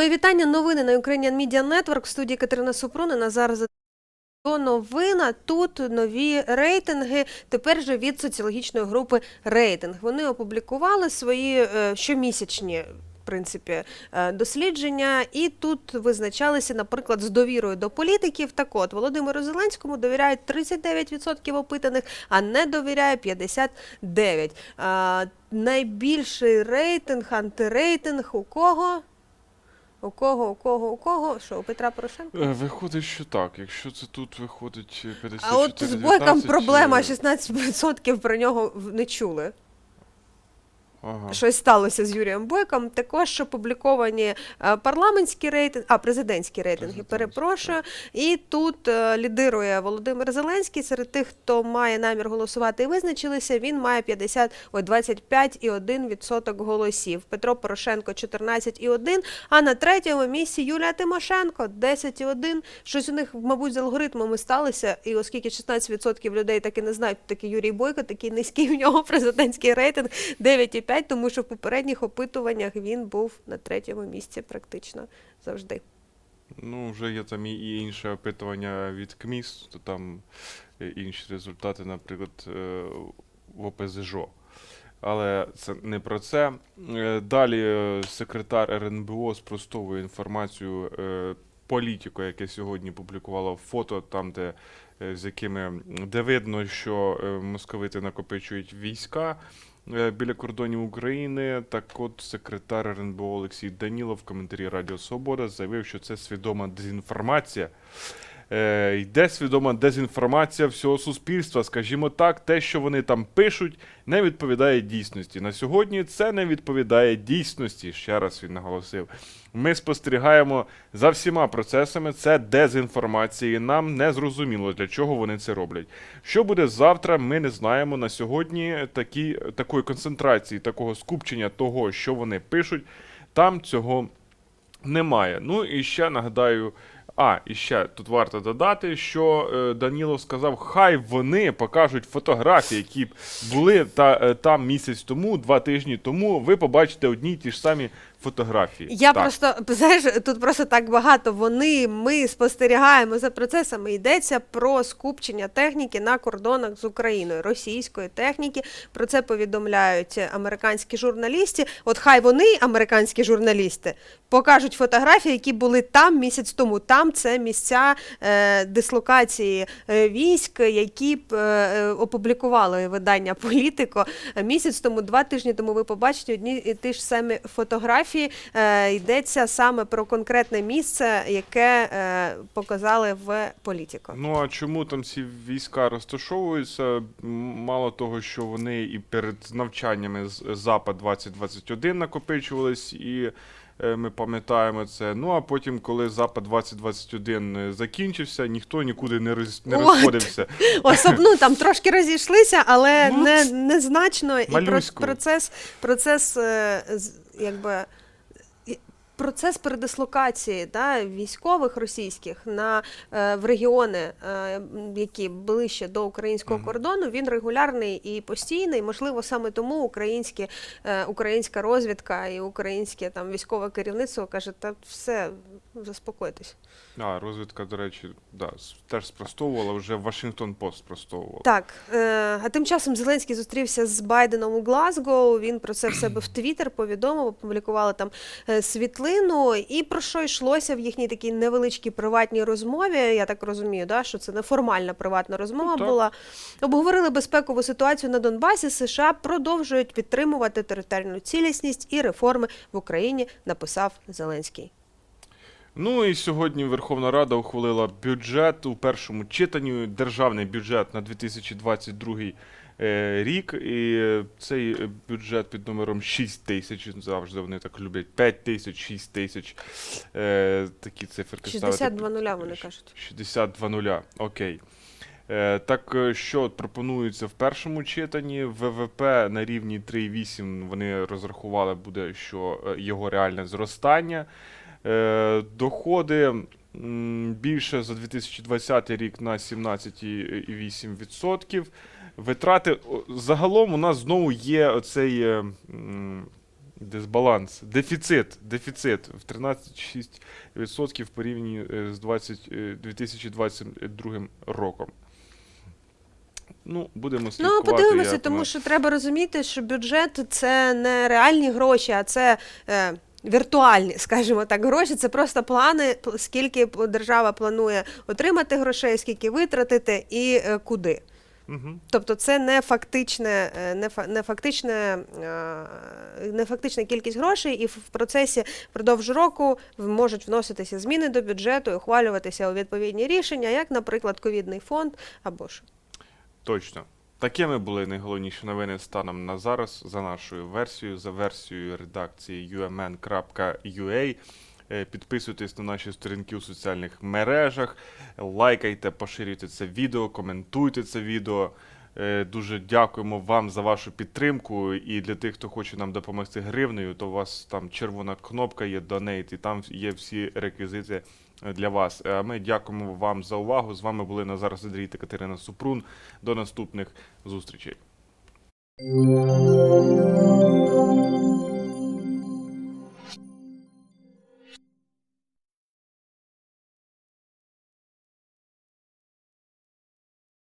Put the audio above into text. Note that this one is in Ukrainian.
Мої вітання. Новини на Ukrainian Media Network. В студії Катерина Супрунина. Зараз до новина. Тут нові рейтинги. Тепер же від соціологічної групи рейтинг. Вони опублікували свої е, щомісячні. В принципі, е, дослідження, і тут визначалися, наприклад, з довірою до політиків. Так от Володимиру Зеленському довіряють 39% опитаних, а не довіряє 59%. А, найбільший рейтинг, антирейтинг у кого? У кого, у кого, у кого? Що, у Петра Порошенка? Е, Виходить, що так. Якщо це тут виходить е, 54 А от з Бойком 19, проблема, е, 16% про нього в- не чули. Ага. Щось сталося з Юрієм Бойком. Також опубліковані е, парламентські рейтинги, а президентські рейтинги, перепрошую. І тут е, лідирує Володимир Зеленський. Серед тих, хто має намір голосувати і визначилися, він має 50, ой, 25,1% голосів. Петро Порошенко 14,1%, а на третьому місці Юлія Тимошенко 10,1%. Щось у них, мабуть, з алгоритмами сталося. І оскільки 16% людей так і не знають, такий Юрій Бойко, такий низький у нього президентський рейтинг 9,5%, тому що в попередніх опитуваннях він був на третьому місці практично завжди. Ну, вже є там і- інше опитування від КМІС, то там е, інші результати, наприклад, е, в ОПЗЖ. Але це не про це. Е, Далі секретар РНБО спростовує інформацію політико, яке сьогодні публікувало фото, там, де з якими де видно, що московити накопичують війська біля кордонів України. Так от секретар РНБО Олексій Данілов в коментарі Радіо Свобода заявив, що це свідома дезінформація. Е, йде свідома дезінформація всього суспільства. Скажімо так, те, що вони там пишуть, не відповідає дійсності. На сьогодні це не відповідає дійсності. Ще раз він наголосив. Ми спостерігаємо за всіма процесами. Це дезінформація. і Нам не зрозуміло, для чого вони це роблять. Що буде завтра, ми не знаємо. На сьогодні такі, такої концентрації, такого скупчення того, що вони пишуть, там цього немає. Ну і ще нагадаю. А, і ще тут варто додати, що е, Данілов сказав, хай вони покажуть фотографії, які були та, е, там місяць тому, два тижні тому. Ви побачите одні й ті ж самі фотографії. Я Так. просто знаєш, тут просто так багато. Вони, ми спостерігаємо за процесами. Йдеться про скупчення техніки на кордонах з Україною, російської техніки. Про це повідомляють американські журналісти. От хай вони, американські журналісти, покажуть фотографії, які були там місяць тому. Там це місця е, дислокації е, військ, які б е, е, опублікували видання Політико місяць тому, два тижні тому. Ви побачите одні і ті ж самі фотографії. Е, йдеться саме про конкретне місце, яке е, показали в Політико. Ну а чому там ці війська розташовуються? Мало того, що вони і перед навчаннями з Запад 2021 накопичувались, і е, ми пам'ятаємо це. Ну а потім, коли Запад 2021 закінчився, ніхто нікуди не роз не розходився. Особливо там трошки розійшлися, але Ну, не незначно. І про- процес, процес якби. Процес передислокації да, військових російських на е, в регіони, е, які ближче до українського кордону, він регулярний і постійний. Можливо, саме тому українські, е, українська розвідка і українське там військове керівництво каже, та все заспокойтесь. А, розвідка, до речі, да, теж спростовувала, вже Вашингтон Пост спростовував. Так, е, а тим часом Зеленський зустрівся з Байденом у Глазго. Він про це в себе в Твіттер повідомив, опублікували там е, світлину. І про що йшлося в їхній такій невеличкій приватній розмові? Я так розумію, да, що це неформальна приватна розмова Ну, була. Обговорили безпекову ситуацію на Донбасі. США продовжують підтримувати територіальну цілісність і реформи в Україні. Написав Зеленський. Ну і сьогодні Верховна Рада ухвалила бюджет у першому читанні, державний бюджет на 2022 е, рік. І е, цей е, бюджет під номером 6 тисяч, завжди вони так люблять, 5 тисяч, 6 тисяч. Е, такі циферки ставити. 62 нуля, вони кажуть. 62 нуля, окей. Е, так е, що пропонується в першому читанні? ВВП на рівні 3,8 вони розрахували, буде, що е, його реальне зростання. Е, доходи більше за 2020 рік на 17,8%. Витрати загалом у нас знову є оцей. е, Дисбаланс. Дефіцит. Дефіцит в 13,6% в порівнянні е, з 20, е, 2022 роком. Ну, будемо слідкувати. Ну, подивимося, як тому воно- що треба розуміти, що бюджет це не реальні гроші, а це е, віртуальні, скажімо так, гроші. Це просто плани, скільки держава планує отримати грошей, скільки витратити і е, куди. Мгм. Тобто це не фактичне, е, не, фа- не, фактичне, е, не фактична кількість грошей, і в процесі впродовж року можуть вноситися зміни до бюджету і ухвалюватися у відповідні рішення, як, наприклад, ковідний фонд або ж. Точно. Такими були найголовніші новини станом на зараз за нашою версією, за версією редакції umn.ua. Е, Підписуйтесь на наші сторінки у соціальних мережах, лайкайте, поширюйте це відео, коментуйте це відео. Е, Дуже дякуємо вам за вашу підтримку. І для тих, хто хоче нам допомогти гривнею, то у вас там червона кнопка є донейт, і там є всі реквізити е, для вас. Е, ми дякуємо вам за увагу. З вами були Назар Сидрій та Катерина Супрун. До наступних зустрічей.